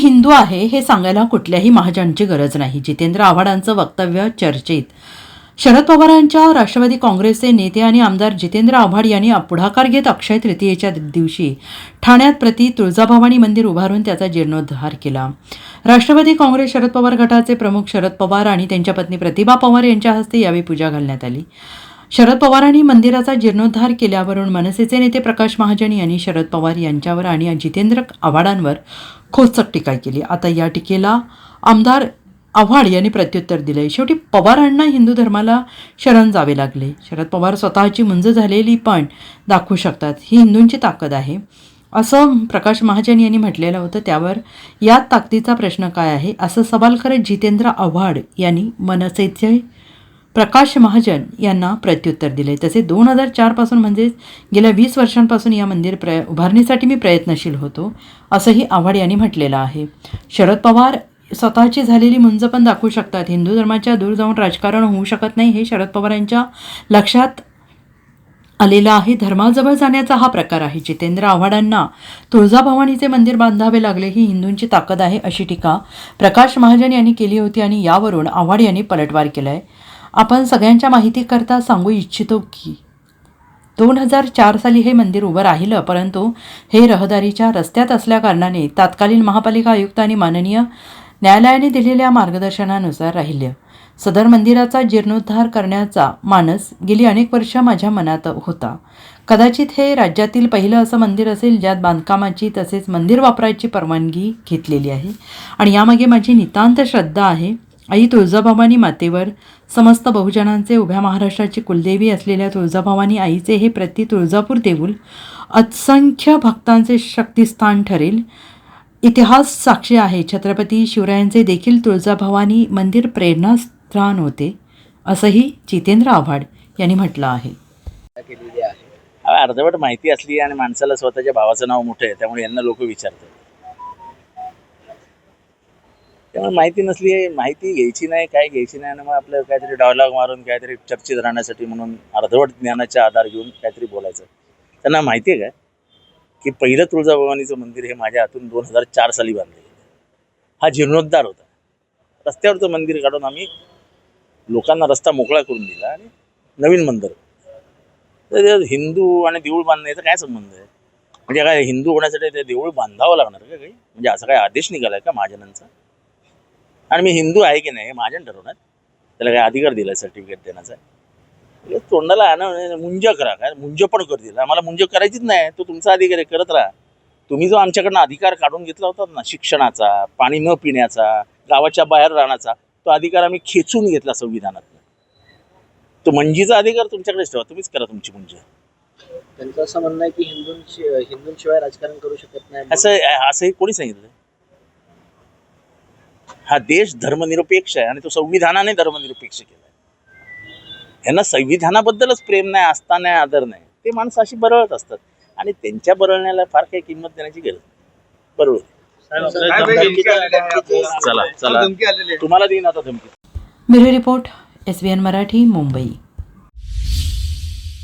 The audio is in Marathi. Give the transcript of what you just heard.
हिंदू आहे हे सांगायला कुठल्याही महाजनची गरज नाही. जितेंद्र आव्हाडांचं वक्तव्य चर्चेत. शरद पवारांच्या राष्ट्रवादी काँग्रेसचे नेते आणि आमदार जितेंद्र आव्हाड यांनी पुढाकार घेत अक्षय तृतीयेच्या दिवशी ठाण्यात प्रति तुळजाभवानी मंदिर उभारून त्याचा जीर्णोद्धार केला. राष्ट्रवादी काँग्रेस शरद पवार गटाचे प्रमुख शरद पवार आणि त्यांच्या पत्नी प्रतिभा पवार यांच्या हस्ते यावेळी पूजा घालण्यात आली. शरद पवारांनी मंदिराचा जीर्णोद्धार केल्यावरून मनसेचे नेते प्रकाश महाजन यांनी शरद पवार यांच्यावर आणि जितेंद्र आव्हाडांवर खोचक टीका केली. आता या टीकेला आमदार आव्हाड यांनी प्रत्युत्तर दिले शेवटी पवारांना हिंदू धर्माला शरण जावे लागले. शरद पवार स्वतःची मुंज झालेली पण दाखवू शकतात. ही हिंदूंची ताकद आहे. असं प्रकाश महाजन यांनी म्हटलेलं होतं. त्यावर यात ताकदीचा प्रश्न काय आहे? असं सवाल करत जितेंद्र आव्हाड यांनी मनसेचे प्रकाश महाजन यांना प्रत्युत्तर दिले. तसे दोन हजार चारपासून म्हणजेच गेल्या वीस वर्षांपासून या मंदिर प्र उभारणीसाठी मी प्रयत्नशील होतो असंही आव्हाड यांनी म्हटलेलं आहे. शरद पवार स्वतःची झालेली मुंज पण दाखवू शकतात. हिंदू धर्माच्या दूर जाऊन राजकारण होऊ शकत नाही हे शरद पवारांच्या लक्षात आलेला आहे. धर्माजवळ जाण्याचा हा प्रकार आहे. जितेंद्र आव्हाडांना तुळजाभवानीचे मंदिर बांधावे लागले ही हिंदूंची ताकद आहे अशी टीका प्रकाश महाजन यांनी केली होती आणि यावरून आव्हाड यांनी पलटवार केला आहे आपण सगळ्यांच्या माहितीकरता सांगू इच्छितो की दोन हजार चार साली हे मंदिर उभं राहिलं परंतु हे रहदारीच्या रस्त्यात असल्याकारणाने तात्कालीन महापालिका आयुक्त आणि माननीय न्यायालयाने दिलेल्या मार्गदर्शनानुसार राहिलं. सदर मंदिराचा जीर्णोद्धार करण्याचा मानस गेली अनेक वर्ष माझ्या मनात होता. कदाचित हे राज्यातील पहिलं असं मंदिर असेल ज्यात बांधकामाची तसेच मंदिर वापरायची परवानगी घेतलेली आहे. आणि यामागे माझी नितांत श्रद्धा आहे. आई तुळजाभवानी मातेवर समस्त बहुजनांचे उभ्या महाराष्ट्राची कुलदेवी असलेल्या तुळजाभवानी आईचे हे प्रति तुळजापूर देऊल असंख्य भक्तांचे शक्तिस्थान ठरेल. इतिहास साक्षी आहे. छत्रपती शिवरायांचे देखील तुळजाभवानी मंदिर प्रेरणास्थान होते असंही जितेंद्र आव्हाड यांनी म्हटलं आहे. अर्धवट माहिती असली आणि माणसाला स्वतःच्या भावाचं नाव मोठं आहे त्यामुळे यांना लोक विचारतात. त्यामुळे माहिती नसली माहिती घ्यायची नाही काय घ्यायची नाही आणि मग आपलं काहीतरी डायलॉग मारून काहीतरी चर्चेत राहण्यासाठी म्हणून अर्धवट ज्ञानाचा आधार घेऊन काहीतरी बोलायचं. त्यांना माहिती आहे का? की पहिलं तुळजाभवानीचं मंदिर हे माझ्या हातून दोन हजार चार साली बांधले हा जीर्णोद्धार होता. रस्त्यावरचं मंदिर काढून आम्ही लोकांना रस्ता मोकळा करून दिला आणि नवीन मंदिर. तर हिंदू आणि देऊळ बांधण्याचा काय संबंध आहे? म्हणजे काय हिंदू होण्यासाठी ते देऊळ बांधावं लागणार का काही? म्हणजे असा काय आदेश निघाला आहे का महाजनांचा आणि मी हिंदू आहे की नाही हे महाजन ठरवणार त्याला काय अधिकार दिलाय सर्टिफिकेट देण्याचा. तोंडाला आणा मुंज करा. काय? मुंज पण कर दिला. आम्हाला मुंज करायचीच नाही. तो तुमचा अधिकार आहे करत राहा. तुम्ही जो आमच्याकडनं अधिकार काढून घेतला होता ना शिक्षणाचा पाणी न पिण्याचा गावाच्या बाहेर राहण्याचा तो अधिकार आम्ही खेचून घेतला संविधानात तो मंजीचा अधिकार तुमच्याकडेच ठेवा. तुम्हीच करा तुमची मुंज. त्यांचं असं म्हणणं आहे की हिंदूंशी हिंदूंशिवाय राजकारण करू शकत नाही. असं असंही कोणी सांगितलं हा देश धर्मनिरपेक्ष आहे आणि तो संविधानाने धर्मनिरपेक्ष केला यांना संविधानाबद्दलच प्रेम नाही आस्था नाही आदर नाही. ते माणसं अशी बरळत असतात. आणि त्यांच्या बरळण्याला फार काही किंमत देण्याची गरज नाही. बरोबर चला चला. तुम्हाला देईन आता धमकी. Bureau report S B N Marathi Mumbai.